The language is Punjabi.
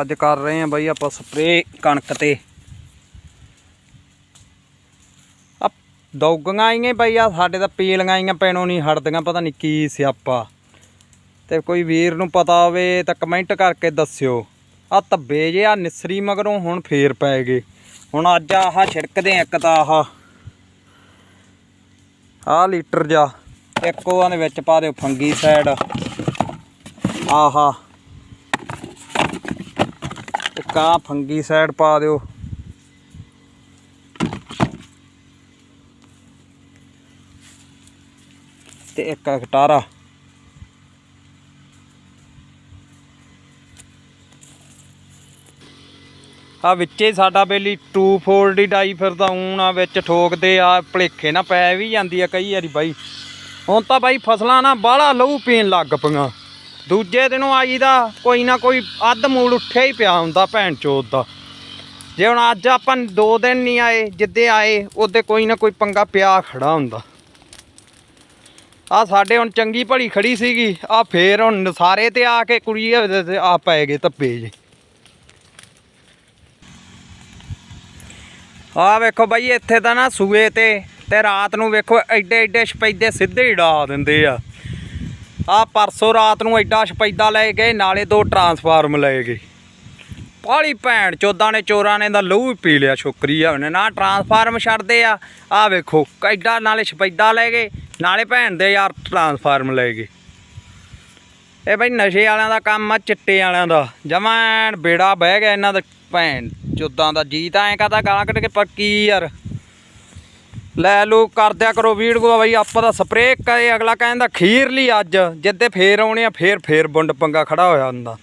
ਅੱਜ ਕਰ ਰਹੇ ਆ ਬਾਈ ਆਪਾਂ ਸਪਰੇ ਕਣਕ ਤੇ। ਆ ਦੌਗੀਆਂ ਆਈਆਂ ਬਾਈ ਆ ਸਾਡੇ ਤਾਂ ਪੀਲੀਆਂ ਆਈਆਂ, ਪੈਣੋਂ ਨਹੀਂ ਹਟਦੀਆਂ, ਪਤਾ ਨਹੀਂ ਕੀ ਸਿਆਪਾ। ਤੇ ਕੋਈ ਵੀਰ ਨੂੰ ਪਤਾ ਹੋਵੇ ਤਾਂ ਕਮੈਂਟ ਕਰਕੇ ਦੱਸਿਓ। ਆ ਧੱਬੇ ਜੇ ਆ ਨਿਸਰੀ ਮਗਰੋਂ ਹੁਣ ਫੇਰ ਪੈ ਗਏ। ਹੁਣ ਅੱਜ ਆਹ ਛਿੜਕਦੇ ਆ ਇੱਕ ਤਾਂ ਆਹ। ਆ ਲੀਟਰ ਜਾ ਇੱਕ ਉਹਦੇ ਵਿੱਚ ਪਾ ਦਿਓ ਫੰਗੀ ਸਾਈਡ ਆਹਾ। ਇੱਕ ਆਹ ਫੰਗੀ ਸਾਈਡ ਪਾ ਦਿਓ। ਤੇ ਇੱਕ ਹਟਾਰਾ ਆ ਵਿੱਚੇ ਸਾਡਾ ਬੇਲੀ 240 ਡਾਈ ਫਿਰਦਾ, ਊਂ ਆ ਵਿੱਚ ਠੋਕਦੇ, ਆ ਭਲੇਖੇ ਨਾ ਪੈ ਵੀ ਜਾਂਦੀ ਆ ਕਈ ਵਾਰੀ ਬਾਈ। ਹੁਣ ਤਾਂ ਬਾਈ ਫਸਲਾਂ ਨਾ ਬਾਹਲਾ ਲਹੂ ਪੀਣ ਲੱਗ ਪਈਆਂ। ਦੂਜੇ ਦਿਨੋਂ ਆਈ ਦਾ ਕੋਈ ਨਾ ਕੋਈ ਅੱਧ ਮੂਲ ਉੱਠਿਆ ਹੀ ਪਿਆ ਹੁੰਦਾ ਭੈਣ ਚੋਦ ਦਾ। ਜੇ ਹੁਣ ਅੱਜ ਆਪਾਂ ਦੋ ਦਿਨ ਨਹੀਂ ਆਏ, ਜਿੱਦੇ ਆਏ, ਉਹਦੇ ਕੋਈ ਨਾ ਕੋਈ ਪੰਗਾ ਪਿਆ ਖੜਾ ਹੁੰਦਾ। ਆ ਸਾਡੇ ਹੁਣ ਚੰਗੀ ਭਲੀ ਖੜੀ ਸੀਗੀ ਆ ਫੇਰ ਹੁਣ ਸਾਰੇ ਤੇ ਆ ਕੇ ਕੁੜੀ ਆ ਪੈ ਗਏ ਧੱਪੇ ਜੇ। ਆ ਵੇਖੋ ਬਾਈ, ਇੱਥੇ ਤਾਂ ਨਾ ਸੂਏ ਤੇ ਤੇ ਰਾਤ ਨੂੰ ਵੇਖੋ ਐਡੇ ਐਡੇ ਸਪੈਦੇ ਸਿੱਧੇ ਹੀ ਡਾ ਦਿੰਦੇ ਆ। ਆ ਪਰਸੋਂ ਰਾਤ ਨੂੰ ਐਡਾ ਸਪੈਦਾ ਲੈ ਗਏ ਨਾਲੇ ਦੋ ਟਰਾਂਸਫਾਰਮ ਲੈ ਗਏ। ਪਾਲੀ ਭੈਣ ਚੋਦਾਂ ਨੇ ਚੋਰਾਂ ਨੇ ਦਾ ਲਹੂ ਪੀ ਲਿਆ ਛੋਕਰੀ ਆ ਉਹਨੇ। ਨਾ ਟਰਾਂਸਫਾਰਮ ਛੱਡਦੇ ਆ ਆ ਵੇਖੋ, ਐਡਾ ਨਾਲੇ ਸਪੈਦਾ ਲੈ ਗਏ, ਨਾਲੇ ਭੈਣ ਦੇ ਯਾਰ ਟਰਾਂਸਫਾਰਮ ਲੈ ਗਏ। ਇਹ ਬਈ ਨਸ਼ੇ ਵਾਲਿਆਂ ਦਾ ਕੰਮ ਆ, ਚਿੱਟੇ ਵਾਲਿਆਂ ਦਾ। ਜਮਾਂ ਬੇੜਾ ਬਹਿ ਗਿਆ ਇਹਨਾਂ ਦਾ, ਭੈਣ ਚੋਦਾਂ ਦਾ ਜੀ ਤਾਂ ਐਂ ਕਹਦਾ ਗਾਲਾਂ ਕੱਢ ਕੇ ਪਰ ਕੀ ਯਾਰ। ਲੈ ਲੋ ਕਰਦਿਆ ਕਰੋ ਵੀਡੀਓ ਬਾਈ, ਆਪਾਂ ਦਾ ਸਪਰੇਅ ਕਰੇ, ਅਗਲਾ ਕਹਿੰਦਾ ਖੀਰ ਲਈ ਅੱਜ, ਜਿੱਦੇ ਫੇਰ ਆਉਣੇ ਆ, ਫੇਰ ਫੇਰ ਬੁੰਡ ਪੰਗਾ ਖੜਾ ਹੋਇਆ ਹੁੰਦਾ।